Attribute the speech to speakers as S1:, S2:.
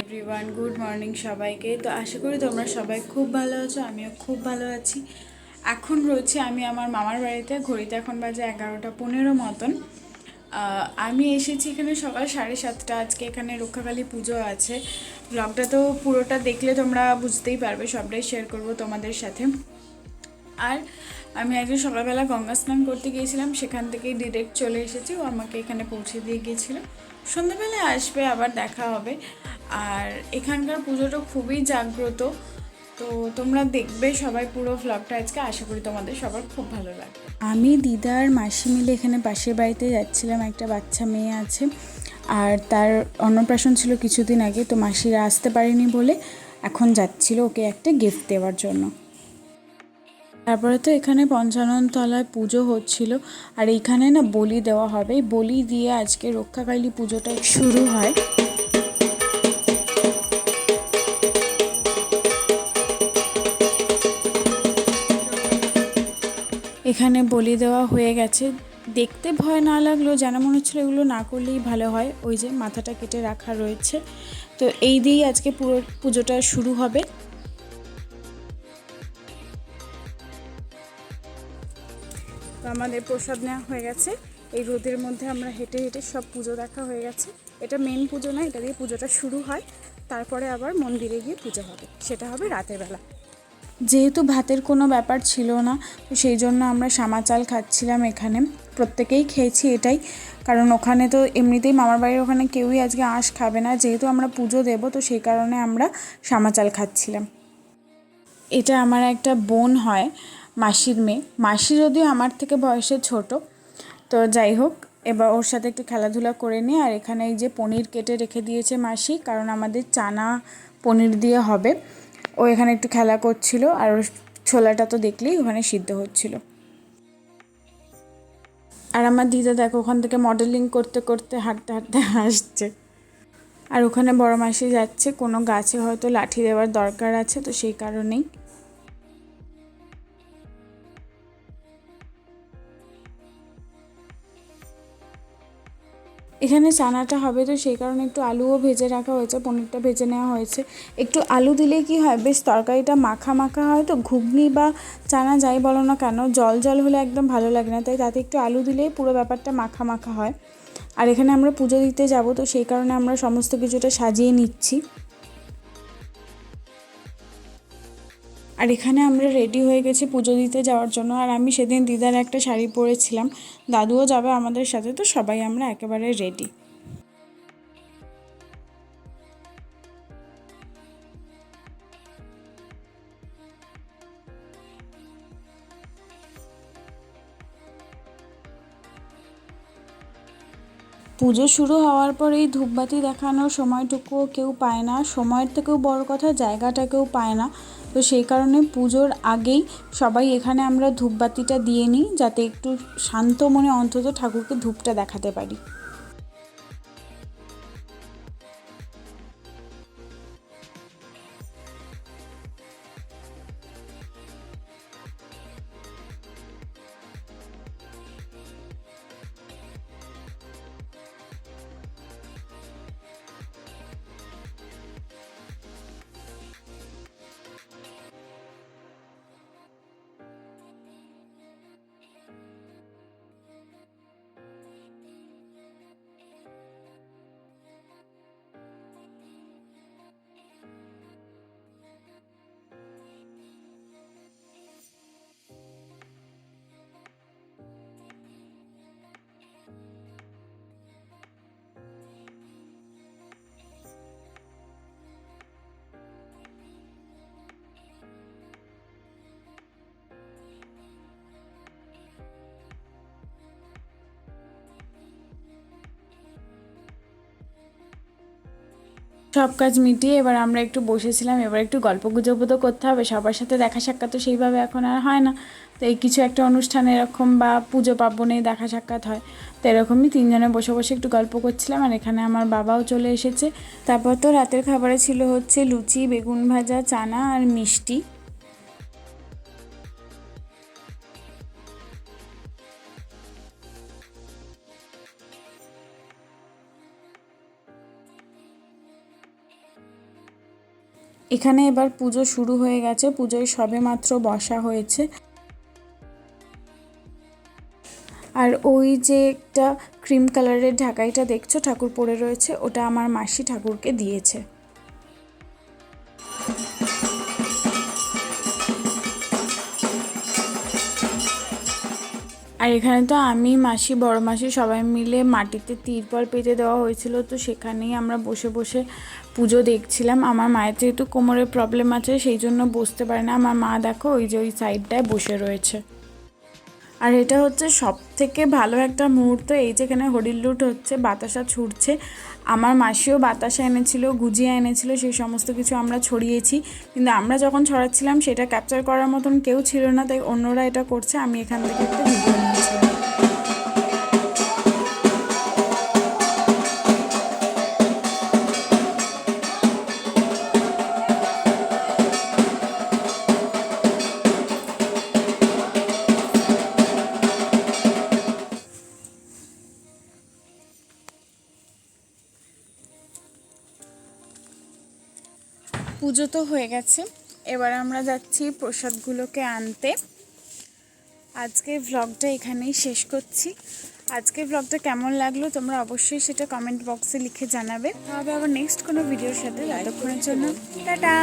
S1: Everyone good morning সবাইকে। তো আশা করি তোমরা সবাই খুব ভালো আছো, আমিও খুব ভালো আছি। এখন রয়েছে আমি আমার মামার বাড়িতে, ঘড়িতে এখন বাজে এগারোটা পনেরো মতন। আমি এসেছি এখানে সকাল সাড়ে সাতটা, আজকে এখানে রক্ষাকালী পুজো আছে। ব্লগটা তো পুরোটা দেখলে তোমরা বুঝতেই পারবে, সবটাই শেয়ার করব তোমাদের সাথে। আর আমি একদিন সকালবেলা গঙ্গা স্নান করতে গিয়েছিলাম, সেখান থেকেই ডিরেক্ট চলে এসেছি। ও আমাকে এখানে পৌঁছে দিয়ে গিয়েছিল। সন্ধ্যাবেলায় আসবে, আবার দেখা হবে। আর এখানকার পুজোটা খুবই জাগ্রত। তো তোমরা দেখবে সবাই পুরো ভ্লগটা আজকে। আশা করি তোমাদের সবার খুব ভালো লাগবে। আমি দিদা আর মাসি মিলে এখানে পাশের বাড়িতে যাচ্ছিলাম। একটা বাচ্চা মেয়ে আছে। আর তার অন্নপ্রাশন ছিল কিছুদিন আগে। তো মাসিরা আসতে পারেনি বলে এখন যাচ্ছিল ওকে একটা গিফট দেওয়ার জন্য। তারপরে তো এখানে পঞ্চানন তলায় পুজো হচ্ছিল, আর এইখানে না বলি দেওয়া হবে। বলি দিয়ে আজকে রক্ষাকালী পুজোটা শুরু হয়। এখানে বলি দেওয়া হয়ে গেছে। দেখতে ভয় না লাগলেও যেন মনে হচ্ছিল এগুলো না করলেই ভালো হয়। ওই যে মাথাটা কেটে রাখা রয়েছে। তো এই দিয়েই আজকে পুরো পুজোটা শুরু হবে। আমাদের প্রসাদ নেওয়া হয়ে গেছে। এই রোদের মধ্যে আমরা হেঁটে হেঁটে সব পুজো দেখা হয়ে গেছে। এটা মেন পুজো না, এটা দিয়ে পুজোটা শুরু হয়। তারপরে আবার মন্দিরে গিয়ে পুজো হবে। সেটা হবে রাতের বেলা। যেহেতু ভাতের কোনো ব্যাপার ছিল না, তো সেই জন্য আমরা সামা চাল খাচ্ছিলাম এখানে। প্রত্যেকেই খেয়েছি এটাই। কারণ ওখানে তো এমনিতেই মামার বাড়ির ওখানে কেউই আজকে আঁশ খাবে না। যেহেতু আমরা পুজো দেবো, তো সেই কারণে আমরা সামা চাল খাচ্ছিলাম। এটা আমার একটা বোন হয়। মাসির মেয়ে। মাসি যদিও আমার থেকে বয়সে ছোট, তো যাই হোক, এবার ওর সাথে একটু খেলাধুলা করে নিই আর এখানে এই যে পনির কেটে রেখে দিয়েছে মাসি, কারণ আমাদের চানা পনির দিয়ে হবে। ও এখানে একটু খেলা করছিল, আর ছোলাটা তো দেখলেই ওখানে সিদ্ধ হচ্ছিল। আর আমার দিদা দেখো, ওখান থেকে মডেলিং করতে করতে হাঁটতে হাঁটতে আসছে আর ওখানে বড় মাসি যাচ্ছে, কোনো গাছে হয়তো লাঠি দেওয়ার দরকার আছে, তো সেই কারণেই। এখানে চানাটা হবে তো সেই কারণে একটু আলুও ভেজে রাখা হয়েছে, পনিরটা ভেজে নেওয়া হয়েছে। একটু আলু দিলে কি হয়, বেশ তরকারিটা মাখা মাখা হয় তো, ঘুগনি বা চানা যাই বলো না কেন, জল জল হলে একদম ভালো লাগে না। তাই তাতে একটু আলু দিলেই পুরো ব্যাপারটা মাখা মাখা হয়। আর এখানে আমরা পুজো দিতে যাব তো সেই কারণে আমরা সমস্ত কিছুটা সাজিয়ে নিচ্ছি। আর এখানে আমরা রেডি হয়ে গেছি পুজো দিতে যাওয়ার জন্য। আর আমি সেদিন দিদার একটা শাড়ি পরেছিলাম। দাদুও যাবে আমাদের সাথে, তো সবাই আমরা একেবারে রেডি পুজো শুরু হওয়ার পর এই ধূপবাতি দেখানোর সময়টুকুও কেউ পায় না, সময়ের থেকেও বড় কথা জায়গাটাকেও পায় না। তো সেই কারণে পুজোর আগেই সবাই এখানে আমরা ধূপবাতিটা দিয়ে নিই, যাতে একটু শান্ত মনে অন্তত ঠাকুরকে ধূপটা দেখাতে পারি। সব কাজ মিটিয়ে এবার আমরা একটু বসেছিলাম, এবার একটু গল্প গুজব তো করতে হবে, সবার সাথে দেখা সাক্ষাৎ তো সেইভাবে এখন আর হয় না। তো এই কিছু একটা অনুষ্ঠানে এরকম বা পুজো পার্বণে দেখা সাক্ষাৎ হয়। তো এরকমই তিনজনে বসে বসে একটু গল্প করছিলাম আর এখানে আমার বাবাও চলে এসেছে। তারপর তো রাতের খাবারে ছিল হচ্ছে লুচি, বেগুন ভাজা, চানা আর মিষ্টি। এখানে এবার পুজো শুরু হয়ে গেছে। পুজোয় সবে মাত্র বসা হয়েছে। আর ওই যে একটা ক্রিম কালারের ঢাকাইটা দেখছ, ঠাকুর পরে রয়েছে, ওটা আমার মাসি ঠাকুরকে দিয়েছে। আর এখানে তো আমি, মাসি, বড় মাসি সবাই মিলে মাটিতে তিরপল পেতে দেওয়া হয়েছিল, তো সেখানেই আমরা বসে বসে পুজো দেখছিলাম। আমার মায়ের যেহেতু কোমরের প্রবলেম আছে, সেই জন্য বসতে পারে না। আমার মা দেখো, ওই যে ওই সাইডটায় বসে রয়েছে। আর এটা হচ্ছে সব থেকে ভালো একটা মুহূর্ত। এই যেখানে হরির লুট হচ্ছে, বাতাসা ছুটছে, আমার মাসিও বাতাসা এনেছিল, গুজিয়া এনেছিল, সেই সমস্ত কিছু আমরা ছড়িয়েছি। কিন্তু আমরা যখন ছড়াচ্ছিলাম, সেটা ক্যাপচার করার মতন কেউ ছিল না, তাই অন্যরা এটা করছে, আমি এখান থেকে একটা ভিডিও নিয়েছিলাম পুজো তো হয়ে গেছে। এবার আমরা যাচ্ছি প্রসাদগুলোকে আনতে। আজকে ভ্লগটা এখানেই শেষ করছি। আজকে ভ্লগটা কেমন লাগল তোমরা অবশ্যই সেটা কমেন্ট বক্সে লিখে জানাবে। তবে আবার নেক্সট কোনো ভিডিওর সাথে ততক্ষণের জন্য টাটা!